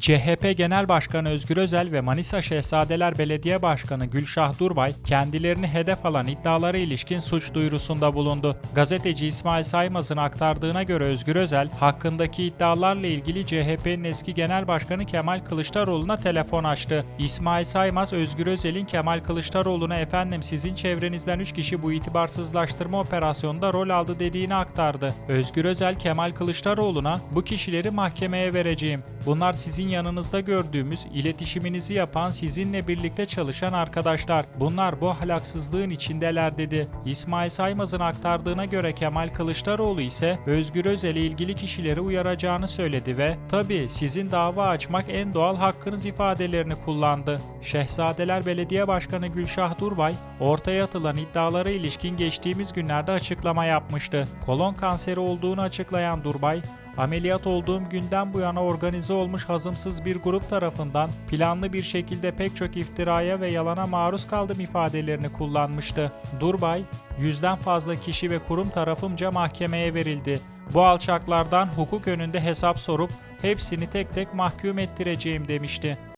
CHP Genel Başkanı Özgür Özel ve Manisa Şehzadeler Belediye Başkanı Gülşah Durbay kendilerini hedef alan iddialara ilişkin suç duyurusunda bulundu. Gazeteci İsmail Saymaz'ın aktardığına göre Özgür Özel hakkındaki iddialarla ilgili CHP'nin eski Genel Başkanı Kemal Kılıçdaroğlu'na telefon açtı. İsmail Saymaz Özgür Özel'in Kemal Kılıçdaroğlu'na efendim sizin çevrenizden 3 kişi bu itibarsızlaştırma operasyonunda rol aldı dediğini aktardı. Özgür Özel Kemal Kılıçdaroğlu'na bu kişileri mahkemeye vereceğim. Bunlar sizin yanınızda gördüğümüz, iletişiminizi yapan, sizinle birlikte çalışan arkadaşlar. Bunlar bu ahlaksızlığın içindeler dedi. İsmail Saymaz'ın aktardığına göre Kemal Kılıçdaroğlu ise Özgür Özel'e ilgili kişileri uyaracağını söyledi ve tabii sizin dava açmak en doğal hakkınız ifadelerini kullandı. Şehzadeler Belediye Başkanı Gülşah Durbay, ortaya atılan iddialara ilişkin geçtiğimiz günlerde açıklama yapmıştı. Kolon kanseri olduğunu açıklayan Durbay, Ameliyat olduğum günden bu yana organize olmuş hazımsız bir grup tarafından planlı bir şekilde pek çok iftiraya ve yalana maruz kaldım ifadelerini kullanmıştı. Durbay, yüzden fazla kişi ve kurum tarafımca mahkemeye verildi. Bu alçaklardan hukuk önünde hesap sorup hepsini tek tek mahkum ettireceğim demişti.